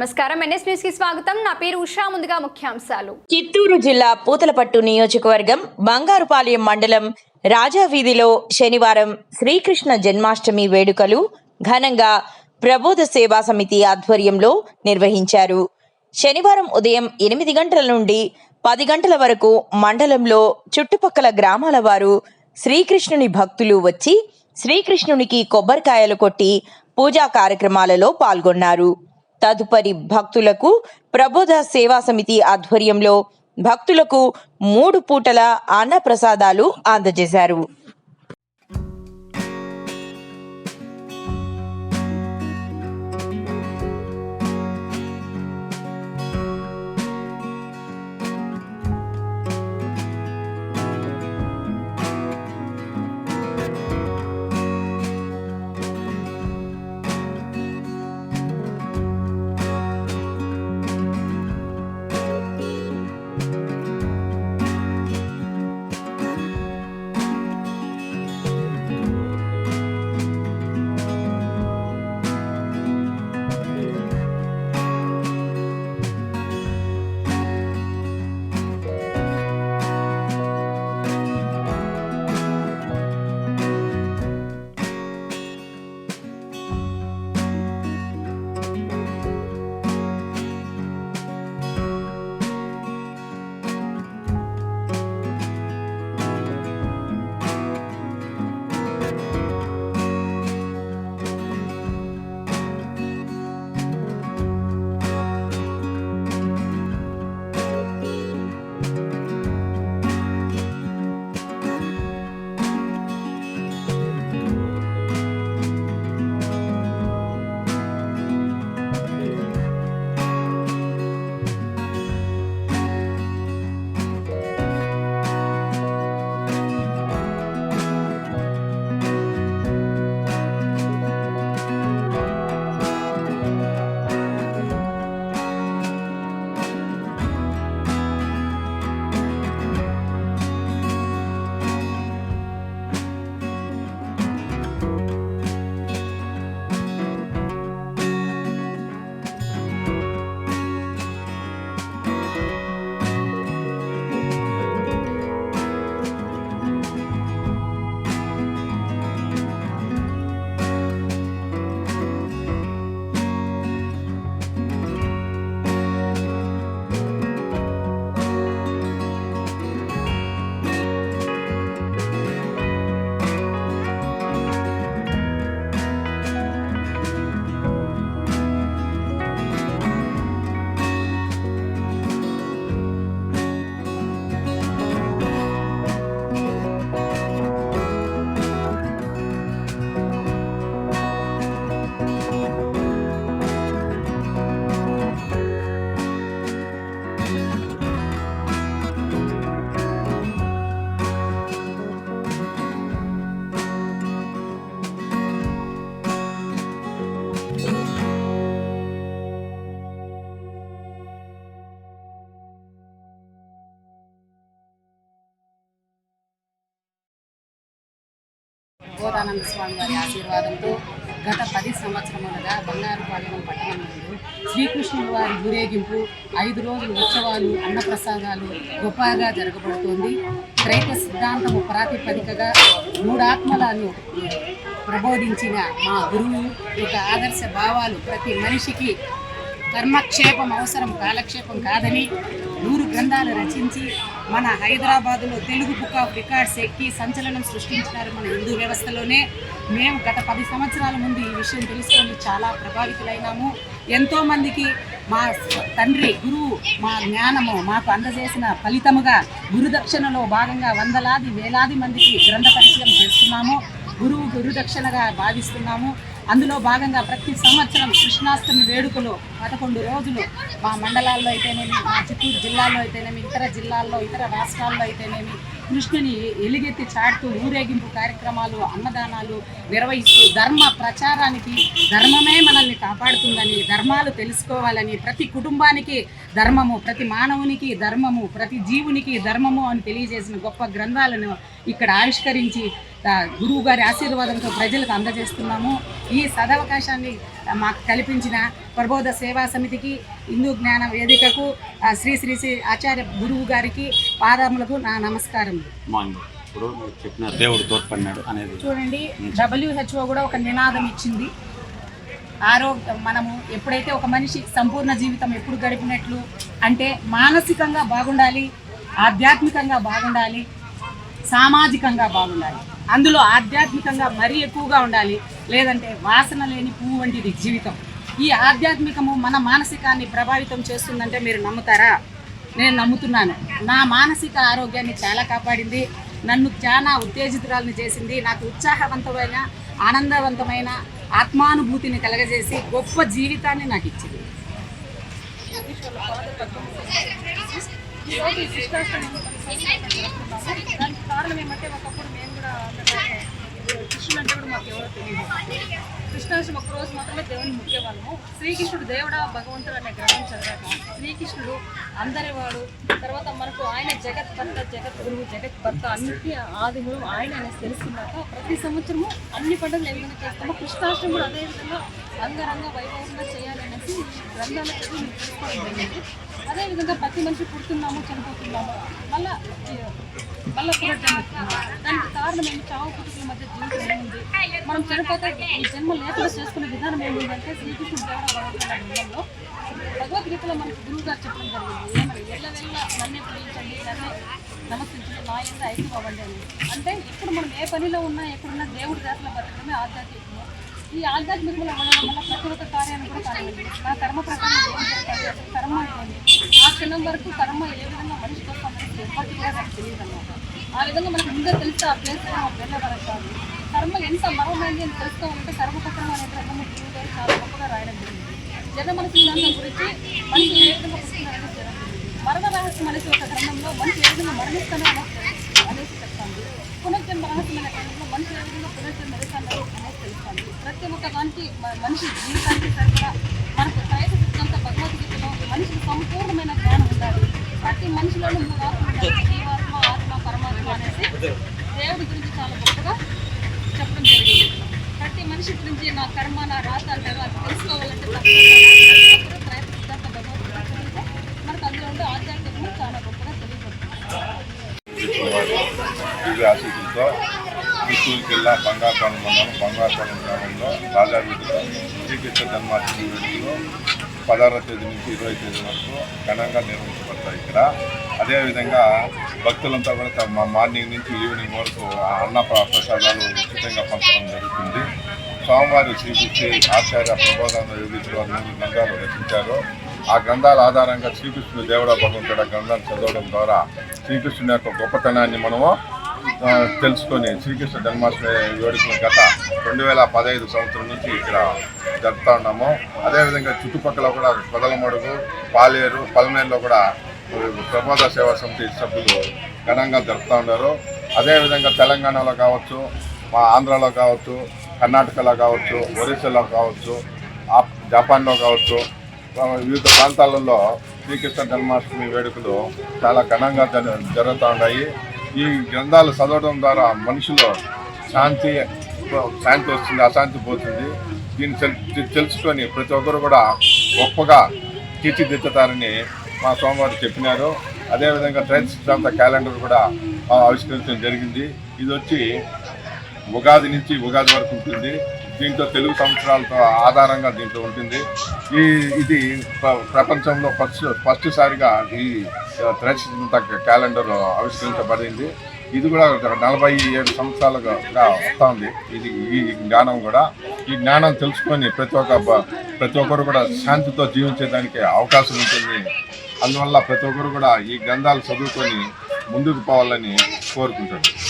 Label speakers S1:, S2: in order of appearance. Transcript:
S1: నమస్కారం. ఎన్ఎస్ న్యూస్కి స్వాగతం. నా పేరు ఉషా. ముందుగా ముఖ్యాంశాలు.
S2: చిత్తూరు జిల్లా పూతలపట్టు నియోజకవర్గం బంగారుపాలెం మండలం రాజావీధిలో శనివారం శ్రీకృష్ణ జన్మాష్టమి వేడుకలు ఘనంగా ప్రబోధ సేవా సమితి ఆధ్వర్యంలో నిర్వహించారు. శనివారం ఉదయం ఎనిమిది గంటల నుండి పది గంటల వరకు మండలంలో చుట్టుపక్కల గ్రామాల వారు శ్రీకృష్ణుని భక్తులు వచ్చి శ్రీకృష్ణునికి కొబ్బరికాయలు కొట్టి పూజా కార్యక్రమాలలో పాల్గొన్నారు. తదుపరి భక్తులకు ప్రబోధ సేవా సమితి ఆధ్వర్యంలో భక్తులకు మూడు పూటల అన్నప్రసాదాలు అందజేశారు.
S3: బోధానంద స్వామి వారి ఆశీర్వాదంతో గత పది సంవత్సరములుగా బంగారుపాలెం పట్టణం నందు శ్రీకృష్ణుడు వారి ఊరేగింపు ఐదు రోజులు ఉత్సవాలు అన్నప్రసాదాలు గొప్పగా జరగబడుతోంది. త్రైక సిద్ధాంతము ప్రాతిపదికగా మూడాత్మలను ప్రబోధించిన మా గురువు యొక్క ఆదర్శ భావాలు ప్రతి మనిషికి కర్మక్షేపం అవసరం కాలక్షేపం కాదని నూరు గ్రంథాలు రచించి మన హైదరాబాదులో తెలుగు బుక్ ఆఫ్ రికార్డ్స్ ఎక్కి సంచలనం సృష్టించినారు మన హిందూ వ్యవస్థలోనే. మేము గత పది సంవత్సరాల ముందు ఈ విషయం తెలుసుకొని చాలా ప్రభావితులైనాము. ఎంతోమందికి మా తండ్రి గురువు మా జ్ఞానము మాకు అందజేసిన ఫలితముగా గురుదక్షిణలో భాగంగా వందలాది వేలాది మందికి గ్రంథ పరిచయం చేస్తున్నాము. గురువు గురుదక్షిణగా భావిస్తున్నాము. అందులో భాగంగా ప్రతి సంవత్సరం కృష్ణాష్టమి వేడుకలు పదకొండు రోజులు మా మండలాల్లో అయితేనేమి మా చిత్తూరు జిల్లాలో అయితేనేమి ఇతర జిల్లాల్లో ఇతర రాష్ట్రాల్లో అయితేనేమి కృష్ణుని ఎలుగెత్తి చాటుతూ ఊరేగింపు కార్యక్రమాలు అన్నదానాలు నిర్వహిస్తూ ధర్మ ప్రచారానికి ధర్మమే మనల్ని కాపాడుతుందని ధర్మాలు తెలుసుకోవాలని ప్రతి కుటుంబానికి ధర్మము ప్రతి మానవునికి ధర్మము ప్రతి జీవునికి ధర్మము అని తెలియజేసిన గొప్ప గ్రంథాలను ఇక్కడ ఆవిష్కరించి గురువు గారి ఆశీర్వాదంతో ప్రజలకు అందజేస్తున్నాము. ఈ సదవకాశాన్ని మాకు కల్పించిన ప్రబోధ సేవా సమితికి హిందూ జ్ఞాన వేదికకు శ్రీ శ్రీ శ్రీ ఆచార్య గురువు గారికి పాదములకు నా నమస్కారములు
S4: మాంగు ఇప్పుడు మీరు చెప్పిన దేవుడు తోడ్పడినాడు అనేది.
S3: చూడండి డబ్ల్యూహెచ్ఓ కూడా ఒక నినాదం ఇచ్చింది. ఆరోగ్యం మనము ఎప్పుడైతే ఒక మనిషి సంపూర్ణ జీవితం ఎప్పుడు గడిపినట్లు అంటే మానసికంగా బాగుండాలి ఆధ్యాత్మికంగా బాగుండాలి సామాజికంగా బాగుండాలి. అందులో ఆధ్యాత్మికంగా మరీ ఎక్కువగా ఉండాలి. లేదంటే వాసన లేని పువ్వు వంటిది జీవితం. ఈ ఆధ్యాత్మికము మన మానసికాన్ని ప్రభావితం చేస్తుందంటే మీరు నమ్ముతారా? నేను నమ్ముతున్నాను. నా మానసిక ఆరోగ్యాన్ని చాలా కాపాడింది. నన్ను చాలా ఉత్తేజితురాలను చేసింది. నాకు ఉత్సాహవంతమైన ఆనందవంతమైన ఆత్మానుభూతిని కలగజేసి గొప్ప జీవితాన్ని నాకు ఇచ్చింది.
S5: దానికి కారణం ఏమంటే ఒకప్పుడు మేము కూడా కృష్ణుడు అంటే కూడా మాకు ఎవరో తెలియదు కృష్ణాష్టమి ఒక రోజు మాత్రమే దేవుని ముఖ్యవాళ్ళము శ్రీకృష్ణుడు దేవుడా భగవంతుడు అనే గ్రంథం చదివాక శ్రీకృష్ణుడు అందరి వాడు తర్వాత మనకు ఆయన జగత్ భర్త జగత్ గురువు జగత్ భర్త అన్నిటి ఆదిగురు ఆయన అనేది తెలుసుకున్నాక ప్రతి సంవత్సరము అన్ని పండుగలు ఏ విధంగా చేస్తామో కృష్ణాష్టమి కూడా అదే విధంగా అంగరంగ వైభవంగా చేయాలి. అనేసి గ్రంథాలు చదివి తెలుసుకోవడం అదేవిధంగా ప్రతి మనిషి పుడుతున్నాము చనిపోతున్నాము. మళ్ళా మళ్ళీ దానికి కారణం ఏంటి? చావు పుట్టుకల మధ్య జీవితం ఏముంది? మనం చనిపోతే ఈ జన్మ లేకుండా చేసుకునే విధానం ఏముంది అంటే శ్రీకృష్ణుడు దేవర భగవంతుల భగవద్గీతలో మనకు గురువు గారు చెప్పడం జరిగింది. ఏమని? ఎల్ల వెళ్ళ నన్నే ప్రేమించండి నన్నే నమస్కరించండి నా ఎంత ఐక్యం అవ్వండి అని. అంటే ఇప్పుడు మనం ఏ పనిలో ఉన్నా ఎక్కడున్నా దేవుడి దాంట్లో బతకడమే ఆధ్యాత్మికము. ఈ ఆధ్యాత్మికంలో ఉండడం వల్ల ప్రతి ఒక్క కార్యాన్ని కూడా కానివ్వండి నా కర్మ ప్రకారం కర్మ ఆ క్షణం వరకు కర్మ ఏ విధంగా మనిషి కోసం అనేది ఎప్పటికీ కూడా నాకు తెలియదు అనమాట ఆ విధంగా మనకు ముందే తెలిస్తే ఆ ప్లేస్ వెళ్ళే వరకు కాదు. కర్మ ఎంత మరమైంది అని తెలుసుకోవాలంటే కర్మచక్రం అనే గ్రంథం గురువు చాలా గొప్పగా రాయడం జరిగింది. జన మనసు గ్రంథం గురించి మనిషి ఏ విధంగా పుట్టినారనేది జరుగుతుంది మరణ రహస్యం అనేసి ఒక గ్రంథంలో మనిషి ఏ విధంగా మరణిస్తానో అనేసి చెప్తాను. పునర్జన్మ రహస్యమైన గ్రంథంలో మనిషి ఏ విధంగా పునర్జన్మ ఎదుగుతాడో ప్రతి ఒక్క దానికి మనిషి జీవితానికి సరిపడా మనకు ప్రయత్న సిద్ధంత భగవద్గీతలో మనిషికి సంపూర్ణమైన జ్ఞానం ఉండాలి. ప్రతి మనిషిలోనూ మూడు ఆత్మ జీవాత్మ ఆత్మ పరమాత్మ అనేసి దేవుడి గురించి చాలా గొప్పగా చెప్పడం జరిగింది. ప్రతి మనిషి గురించి నా కర్మ నా రాత అంటారు అది తెలుసుకోవాలంటే తప్పకుండా ప్రయత్న సిద్ధాంత భగవద్గీత చదివితే మనకు అందులో ఉండే ఆధ్యాత్మికము చాలా గొప్పగా
S6: తెలియజేస్తుంది చిత్తూరు జిల్లా బంగాపాలెం మండలం బంగాపాలెం గ్రామంలో రాజావీధిలో శ్రీకృష్ణ జన్మాష్టమి వేడుకలు పదహారవ తేదీ నుంచి ఇరవై తేదీ వరకు ఘనంగా నిర్వహించబడతాయి ఇక్కడ. అదేవిధంగా భక్తులంతా కూడా మా మార్నింగ్ నుంచి ఈవినింగ్ వరకు ఆ అన్న ప్రసాదాలు ఉచితంగా పంచడం జరుగుతుంది. స్వామివారి శ్రీకృష్ణ ఆచార్య ప్రబోధాన యోగీశ్వర వారి గ్రంథాలు రచించారు. ఆ గ్రంథాల ఆధారంగా శ్రీకృష్ణుడు దేవుడ భగవంతుడు ఆ గ్రంథాలు చదవడం ద్వారా శ్రీకృష్ణుని యొక్క గొప్పతనాన్ని మనము తెలుసుకొని శ్రీకృష్ణ జన్మాష్టమి వేడుకలు గత రెండు వేల పదహైదు సంవత్సరం నుంచి ఇక్కడ జరుపుతూ ఉన్నాము. అదేవిధంగా చుట్టుపక్కల కూడా కొదలమడుగు పాలేరు పల్మేరులో కూడా ప్రబోధ సేవా సమితి సభ్యులు ఘనంగా జరుపుతూ ఉన్నారు. అదేవిధంగా తెలంగాణలో కావచ్చు మా ఆంధ్రాలో కావచ్చు కర్ణాటకలో కావచ్చు ఒరిస్సాలో కావచ్చు జపాన్లో కావచ్చు వివిధ ప్రాంతాలలో శ్రీకృష్ణ జన్మాష్టమి వేడుకలు చాలా ఘనంగా జరు- జరుగుతూ ఉన్నాయి. ఈ గ్రంథాలు చదవడం ద్వారా మనిషిలో శాంతి శాంతి వస్తుంది అశాంతి పోతుంది. దీన్ని తెలుసుకొని ప్రతి ఒక్కరు కూడా గొప్పగా తీర్చిదిద్దుతారని మా సోమవారు చెప్పినారు. అదేవిధంగా ట్రైన్స్ ప్రాంత క్యాలెండర్ కూడా ఆవిష్కరించడం జరిగింది. ఇది వచ్చి ఉగాది నుంచి ఉగాది వరకు ఉంటుంది. దీంతో తెలుగు సంవత్సరాలతో ఆధారంగా దీంట్లో ఉంటుంది. ఈ ఇది ప్ర- ప్రపంచంలో ఫస్ట్ ఫస్ట్ సారిగా ఈ త్రైసిద్ధాంత క్యాలెండర్ ఆవిష్కరించబడింది. ఇది కూడా ఒక నలభై ఏడు సంవత్సరాలుగా వస్తూ ఉంది ఇది ఈ జ్ఞానం కూడా ఈ జ్ఞానం తెలుసుకొని ప్రతి ఒక్క ప్రతి ఒక్కరు కూడా శాంతితో జీవించేదానికి అవకాశం ఉంటుంది. అందువల్ల ప్రతి ఒక్కరు కూడా ఈ గ్రంథాలు చదువుకొని ముందుకు పోవాలని కోరుకుంటాను